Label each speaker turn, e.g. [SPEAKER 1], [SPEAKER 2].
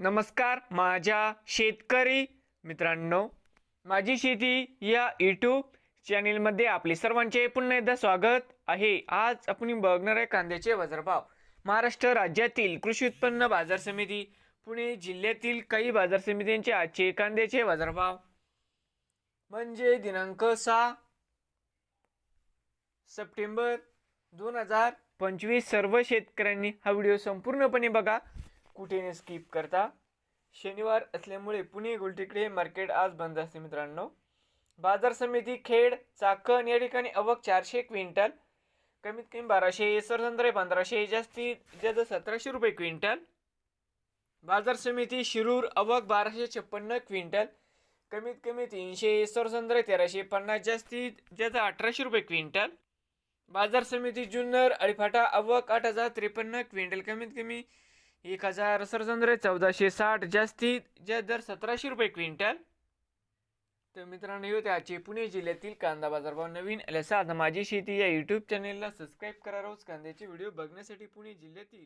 [SPEAKER 1] नमस्कार माझ्या शेतकरी मित्रांनो. माझी शेती या यूट्यूब चॅनेलमध्ये आपले सर्वांचे पुन्हा एकदा स्वागत आहे. आज आपण बघणार आहे कांद्याचे बाजारभाव. महाराष्ट्र राज्यातील कृषी उत्पन्न बाजार समिती पुणे जिल्ह्यातील काही बाजार समित्यांचे आजचे कांद्याचे बाजारभाव. म्हणजे दिनांक सहा सप्टेंबर दोन हजार पंचवीस सर्व शेतकऱ्यांनी हा व्हिडिओ संपूर्णपणे बघा. कुठे नाही स्किप करता. शनिवार असल्यामुळे पुणे गुलटेकडे मार्केट आज बंद असते मित्रांनो. बाजार समिती खेड चाकण या ठिकाणी अवक चारशे क्विंटल. कमीत कमी बाराशे सरसंद्रे पंधराशे जास्तीत जास्त सतराशे रुपये क्विंटल. बाजार समिती शिरूर अवक बाराशे छप्पन्न क्विंटल. कमीत कमी तीनशे सरसंद्रे तेराशे पन्नास जास्तीत जास्त अठराशे रुपये क्विंटल. बाजार समिती जुन्नर अळीफाटा अवक आठ हजार त्रेपन्न क्विंटल. कमीत कमी एक हजार सरसंद्रे चौदाशे साठ जास्तीत जास्त दर सतराशे रुपये क्विंटल. तर मित्रांनो हे त्याचे पुणे जिल्ह्यातील कांदा बाजारभाव नवीन. आल्यास आता माझी शेती या यूट्यूब चॅनेलला सबस्क्राईब करा रोज कांद्याचे व्हिडिओ बघण्यासाठी पुणे जिल्ह्यातील.